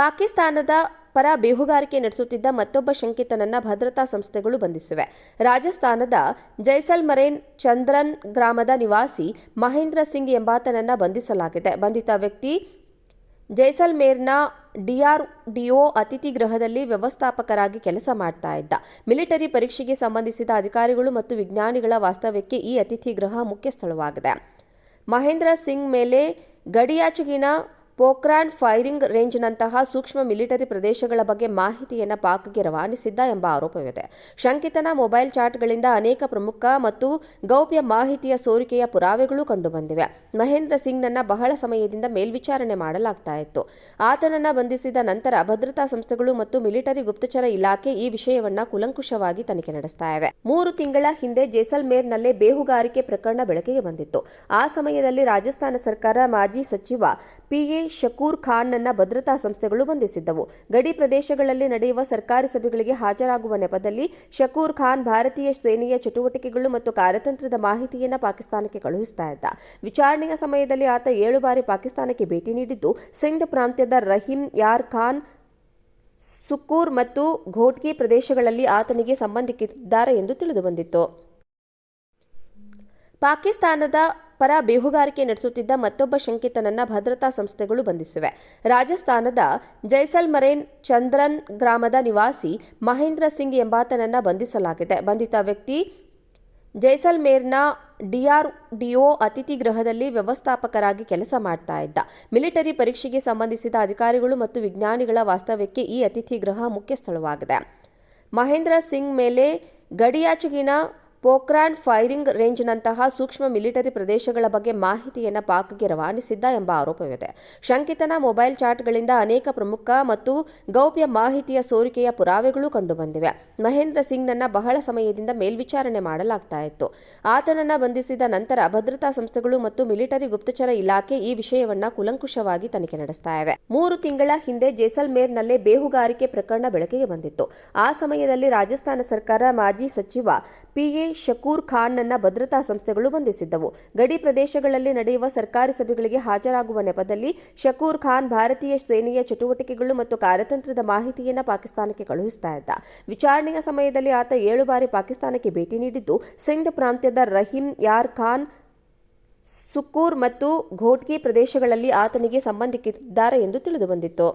ಪಾಕಿಸ್ತಾನದ ಪರ ಬೇಹುಗಾರಿಕೆ ನಡೆಸುತ್ತಿದ್ದ ಮತ್ತೊಬ್ಬ ಶಂಕಿತನನ್ನ ಭದ್ರತಾ ಸಂಸ್ಥೆಗಳು ಬಂಧಿಸಿವೆ. ರಾಜಸ್ಥಾನದ ಜೈಸಲ್ಮರೇನ್ ಚಂದ್ರನ್ ಗ್ರಾಮದ ನಿವಾಸಿ ಮಹೇಂದ್ರ ಸಿಂಗ್ ಎಂಬಾತನನ್ನ ಬಂಧಿಸಲಾಗಿದೆ. ಬಂಧಿತ ವ್ಯಕ್ತಿ ಜೈಸಲ್ಮೇರ್ನ ಡಿಆರ್ಡಿಒ ಅತಿಥಿ ಗೃಹದಲ್ಲಿ ವ್ಯವಸ್ಥಾಪಕರಾಗಿ ಕೆಲಸ ಮಾಡ್ತಾ ಇದ್ದ. ಮಿಲಿಟರಿ ಪರೀಕ್ಷೆಗೆ ಸಂಬಂಧಿಸಿದ ಅಧಿಕಾರಿಗಳು ಮತ್ತು ವಿಜ್ಞಾನಿಗಳ ವಾಸ್ತವ್ಯಕ್ಕೆ ಈ ಅತಿಥಿ ಗೃಹ ಮುಖ್ಯ ಸ್ಥಳವಾಗಿದೆ ಮಹೇಂದ್ರ ಸಿಂಗ್ ಮೇಲೆ ಗಡಿಯಾಚೆಗಿನ ಪೋಖ್ರಾನ್ ಫೈರಿಂಗ್ ರೇಂಜ್ನಂತಹ ಸೂಕ್ಷ್ಮ ಮಿಲಿಟರಿ ಪ್ರದೇಶಗಳ ಬಗ್ಗೆ ಮಾಹಿತಿಯನ್ನು ಪಾಕ್ಗೆ ರವಾನಿಸಿದ್ದ ಎಂಬ ಆರೋಪವಿದೆ. ಶಂಕಿತನ ಮೊಬೈಲ್ ಚಾಟ್ಗಳಿಂದ ಅನೇಕ ಪ್ರಮುಖ ಮತ್ತು ಗೌಪ್ಯ ಮಾಹಿತಿಯ ಸೋರಿಕೆಯ ಪುರಾವೆಗಳು ಕಂಡುಬಂದಿವೆ. ಮಹೇಂದ್ರ ಸಿಂಗ್ನನ್ನ ಬಹಳ ಸಮಯದಿಂದ ಮೇಲ್ವಿಚಾರಣೆ ಮಾಡಲಾಗ್ತಾ ಇತ್ತು. ಆತನನ್ನ ಬಂಧಿಸಿದ ನಂತರ ಭದ್ರತಾ ಸಂಸ್ಥೆಗಳು ಮತ್ತು ಮಿಲಿಟರಿ ಗುಪ್ತಚರ ಇಲಾಖೆ ಈ ವಿಷಯವನ್ನ ಕುಲಂಕುಷವಾಗಿ ತನಿಖೆ ನಡೆಸ್ತಾ ಇವೆ ಮೂರು ತಿಂಗಳ ಹಿಂದೆ ಜೈಸಲ್ಮೇರ್ನಲ್ಲೇ ಬೇಹುಗಾರಿಕೆ ಪ್ರಕರಣ ಬೆಳಕಿಗೆ ಬಂದಿತ್ತು. ಆ ಸಮಯದಲ್ಲಿ ರಾಜಸ್ಥಾನ ಸರ್ಕಾರ ಮಾಜಿ ಸಚಿವ ಪಿಎ ಶಕೂರ್ ಖಾನ್ನನ್ನ ಭದ್ರತಾ ಸಂಸ್ಥೆಗಳು ಬಂಧಿಸಿದ್ದವು. ಗಡಿ ಪ್ರದೇಶಗಳಲ್ಲಿ ನಡೆಯುವ ಸರ್ಕಾರಿ ಸಭೆಗಳಿಗೆ ಹಾಜರಾಗುವ ನೆಪದಲ್ಲಿ ಶಕೂರ್ ಖಾನ್ ಭಾರತೀಯ ಸೇನೆಯ ಚಟುವಟಿಕೆಗಳು ಮತ್ತು ಕಾರ್ಯತಂತ್ರದ ಮಾಹಿತಿಯನ್ನು ಪಾಕಿಸ್ತಾನಕ್ಕೆ ಕಳುಹಿಸ್ತಾ ಇದ್ದ. ವಿಚಾರಣೆಯ ಸಮಯದಲ್ಲಿ ಆತ ಏಳು ಬಾರಿ ಪಾಕಿಸ್ತಾನಕ್ಕೆ ಭೇಟಿ ನೀಡಿದ್ದು, ಸಿಂಧ್ ಪ್ರಾಂತ್ಯದ ರಹೀಂ ಯಾರ್ ಖಾನ್ ಸುಕೂರ್ ಮತ್ತು ಘೋಟ್ಕಿ ಪ್ರದೇಶಗಳಲ್ಲಿ ಆತನಿಗೆ ಸಂಬಂಧಿಸಿದ್ದಾರೆ ಎಂದು ತಿಳಿದುಬಂದಿತ್ತು. ಪಾಕಿಸ್ತಾನದ ಪರ ಬೇಹುಗಾರಿಕೆ ನಡೆಸುತ್ತಿದ್ದ ಮತ್ತೊಬ್ಬ ಶಂಕಿತನನ್ನ ಭದ್ರತಾ ಸಂಸ್ಥೆಗಳು ಬಂಧಿಸಿವೆ. ರಾಜಸ್ಥಾನದ ಜೈಸಲ್ಮರೇನ್ ಚಂದ್ರನ್ ಗ್ರಾಮದ ನಿವಾಸಿ ಮಹೇಂದ್ರ ಸಿಂಗ್ ಎಂಬಾತನನ್ನ ಬಂಧಿಸಲಾಗಿದೆ. ಬಂಧಿತ ವ್ಯಕ್ತಿ ಜೈಸಲ್ಮೇರ್ನ ಡಿಆರ್ಡಿಒ ಅತಿಥಿ ಗೃಹದಲ್ಲಿ ವ್ಯವಸ್ಥಾಪಕರಾಗಿ ಕೆಲಸ ಮಾಡ್ತಾ ಇದ್ದ. ಮಿಲಿಟರಿ ಪರೀಕ್ಷೆಗೆ ಸಂಬಂಧಿಸಿದ ಅಧಿಕಾರಿಗಳು ಮತ್ತು ವಿಜ್ಞಾನಿಗಳ ವಾಸ್ತವ್ಯಕ್ಕೆ ಈ ಅತಿಥಿ ಗೃಹ ಮುಖ್ಯ ಸ್ಥಳವಾಗಿದೆ ಮಹೇಂದ್ರ ಸಿಂಗ್ ಮೇಲೆ ಗಡಿಯಾಚೆಗಿನ ಪೋಖ್ರಾನ್ ಫೈರಿಂಗ್ ರೇಂಜ್ನಂತಹ ಸೂಕ್ಷ್ಮ ಮಿಲಿಟರಿ ಪ್ರದೇಶಗಳ ಬಗ್ಗೆ ಮಾಹಿತಿಯನ್ನು ಪಾಕ್ಗೆ ರವಾನಿಸಿದ್ದ ಎಂಬ ಆರೋಪವಿದೆ. ಶಂಕಿತನ ಮೊಬೈಲ್ ಚಾಟ್ಗಳಿಂದ ಅನೇಕ ಪ್ರಮುಖ ಮತ್ತು ಗೌಪ್ಯ ಮಾಹಿತಿಯ ಸೋರಿಕೆಯ ಪುರಾವೆಗಳು ಕಂಡುಬಂದಿವೆ. ಮಹೇಂದ್ರ ಸಿಂಗ್ನನ್ನ ಬಹಳ ಸಮಯದಿಂದ ಮೇಲ್ವಿಚಾರಣೆ ಮಾಡಲಾಗ್ತಾ ಇತ್ತು. ಆತನನ್ನ ಬಂಧಿಸಿದ ನಂತರ ಭದ್ರತಾ ಸಂಸ್ಥೆಗಳು ಮತ್ತು ಮಿಲಿಟರಿ ಗುಪ್ತಚರ ಇಲಾಖೆ ಈ ವಿಷಯವನ್ನ ಕುಲಂಕುಷವಾಗಿ ತನಿಖೆ ನಡೆಸ್ತಾ ಇವೆ ಮೂರು ತಿಂಗಳ ಹಿಂದೆ ಜೈಸಲ್ಮೇರ್ನಲ್ಲೇ ಬೇಹುಗಾರಿಕೆ ಪ್ರಕರಣ ಬೆಳಕಿಗೆ ಬಂದಿತ್ತು. ಆ ಸಮಯದಲ್ಲಿ ರಾಜಸ್ಥಾನ ಸರ್ಕಾರ ಮಾಜಿ ಸಚಿವ ಪಿಎ ಶಕೂರ್ ಖಾನ್ನನ್ನ ಭದ್ರತಾ ಸಂಸ್ಥೆಗಳು ಬಂಧಿಸಿದ್ದವು. ಗಡಿ ಪ್ರದೇಶಗಳಲ್ಲಿ ನಡೆಯುವ ಸರ್ಕಾರಿ ಸಭೆಗಳಿಗೆ ಹಾಜರಾಗುವ ನೆಪದಲ್ಲಿ ಶಕೂರ್ ಖಾನ್ ಭಾರತೀಯ ಸೇನೆಯ ಚಟುವಟಿಕೆಗಳು ಮತ್ತು ಕಾರ್ಯತಂತ್ರದ ಮಾಹಿತಿಯನ್ನು ಪಾಕಿಸ್ತಾನಕ್ಕೆ ಕಳುಹಿಸ್ತಾ ಇದ್ದ. ವಿಚಾರಣೆಯ ಸಮಯದಲ್ಲಿ ಆತ ಏಳು ಬಾರಿ ಪಾಕಿಸ್ತಾನಕ್ಕೆ ಭೇಟಿ ನೀಡಿದ್ದು, ಸಿಂಧ್ ಪ್ರಾಂತ್ಯದ ರಹೀಂ ಯಾರ್ ಖಾನ್, ಸುಕೂರ್ ಮತ್ತು ಘೋಟ್ಕಿ ಪ್ರದೇಶಗಳಲ್ಲಿ ಆತನಿಗೆ ಸಂಬಂಧಿಸಿದ್ದಾರೆ ಎಂದು ತಿಳಿದುಬಂದಿತ್ತು.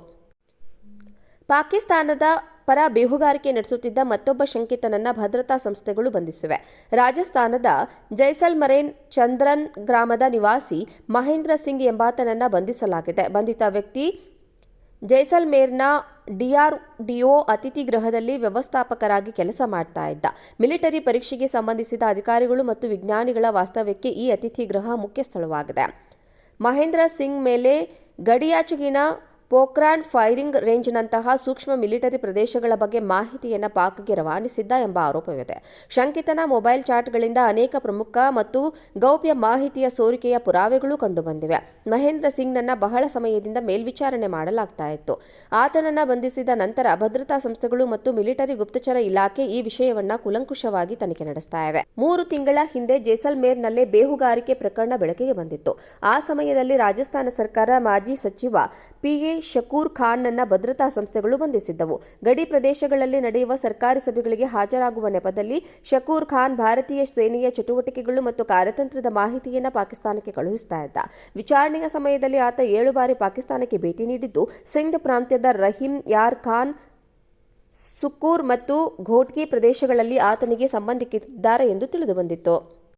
ಪಾಕಿಸ್ತಾನದ ಪರ ಬೇಹುಗಾರಿಕೆ ನಡೆಸುತ್ತಿದ್ದ ಮತ್ತೊಬ್ಬ ಶಂಕಿತನನ್ನ ಭದ್ರತಾ ಸಂಸ್ಥೆಗಳು ಬಂಧಿಸಿವೆ. ರಾಜಸ್ಥಾನದ ಜೈಸಲ್ಮರೇನ್ ಚಂದ್ರನ್ ಗ್ರಾಮದ ನಿವಾಸಿ ಮಹೇಂದ್ರ ಸಿಂಗ್ ಎಂಬಾತನನ್ನ ಬಂಧಿಸಲಾಗಿದೆ. ಬಂಧಿತ ವ್ಯಕ್ತಿ ಜೈಸಲ್ಮೇರ್ನ ಡಿಆರ್ಡಿಒ ಅತಿಥಿ ಗೃಹದಲ್ಲಿ ವ್ಯವಸ್ಥಾಪಕರಾಗಿ ಕೆಲಸ ಮಾಡ್ತಾ ಇದ್ದ. ಮಿಲಿಟರಿ ಪರೀಕ್ಷೆಗೆ ಸಂಬಂಧಿಸಿದ ಅಧಿಕಾರಿಗಳು ಮತ್ತು ವಿಜ್ಞಾನಿಗಳ ವಾಸ್ತವ್ಯಕ್ಕೆ ಈ ಅತಿಥಿ ಗೃಹ ಮುಖ್ಯ ಸ್ಥಳವಾಗಿದೆ ಮಹೇಂದ್ರ ಸಿಂಗ್ ಮೇಲೆ ಗಡಿಯಾಚೆಗಿನ ಪೋಖ್ರಾನ್ ಫೈರಿಂಗ್ ರೇಂಜ್ನಂತಹ ಸೂಕ್ಷ್ಮ ಮಿಲಿಟರಿ ಪ್ರದೇಶಗಳ ಬಗ್ಗೆ ಮಾಹಿತಿಯನ್ನು ಪಾಕ್ಗೆ ರವಾನಿಸಿದ್ದ ಎಂಬ ಆರೋಪವಿದೆ. ಶಂಕಿತನ ಮೊಬೈಲ್ ಚಾಟ್ಗಳಿಂದ ಅನೇಕ ಪ್ರಮುಖ ಮತ್ತು ಗೌಪ್ಯ ಮಾಹಿತಿಯ ಸೋರಿಕೆಯ ಪುರಾವೆಗಳು ಕಂಡುಬಂದಿವೆ. ಮಹೇಂದ್ರ ಸಿಂಗ್ನನ್ನ ಬಹಳ ಸಮಯದಿಂದ ಮೇಲ್ವಿಚಾರಣೆ ಮಾಡಲಾಗ್ತಾ ಇತ್ತು. ಆತನನ್ನ ಬಂಧಿಸಿದ ನಂತರ ಭದ್ರತಾ ಸಂಸ್ಥೆಗಳು ಮತ್ತು ಮಿಲಿಟರಿ ಗುಪ್ತಚರ ಇಲಾಖೆ ಈ ವಿಷಯವನ್ನ ಕುಲಂಕುಷವಾಗಿ ತನಿಖೆ ನಡೆಸ್ತಾ ಇವೆ ಮೂರು ತಿಂಗಳ ಹಿಂದೆ ಜೈಸಲ್ಮೇರ್ನಲ್ಲೇ ಬೇಹುಗಾರಿಕೆ ಪ್ರಕರಣ ಬೆಳಕಿಗೆ ಬಂದಿತ್ತು. ಆ ಸಮಯದಲ್ಲಿ ರಾಜಸ್ಥಾನ ಸರ್ಕಾರ ಮಾಜಿ ಸಚಿವ ಪಿಎ ಶಕೂರ್ ಖಾನ್ನನ್ನ ಭದ್ರತಾ ಸಂಸ್ಥೆಗಳು ಬಂಧಿಸಿದ್ದವು. ಗಡಿ ಪ್ರದೇಶಗಳಲ್ಲಿ ನಡೆಯುವ ಸರ್ಕಾರಿ ಸಭೆಗಳಿಗೆ ಹಾಜರಾಗುವ ನೆಪದಲ್ಲಿ ಶಕೂರ್ ಖಾನ್ ಭಾರತೀಯ ಸೇನೆಯ ಚಟುವಟಿಕೆಗಳು ಮತ್ತು ಕಾರ್ಯತಂತ್ರದ ಮಾಹಿತಿಯನ್ನು ಪಾಕಿಸ್ತಾನಕ್ಕೆ ಕಳುಹಿಸ್ತಾ ಇದ್ದ. ವಿಚಾರಣೆಯ ಸಮಯದಲ್ಲಿ ಆತ ಏಳು ಬಾರಿ ಪಾಕಿಸ್ತಾನಕ್ಕೆ ಭೇಟಿ ನೀಡಿದ್ದು, ಸಿಂಧ್ ಪ್ರಾಂತ್ಯದ ರಹೀಂ ಯಾರ್ ಖಾನ್ ಸುಕೂರ್ ಮತ್ತು ಘೋಟ್ಕಿ ಪ್ರದೇಶಗಳಲ್ಲಿ ಆತನಿಗೆ ಸಂಬಂಧಿಸಿದ್ದಾರೆ ಎಂದು ತಿಳಿದುಬಂದಿತ್ತು.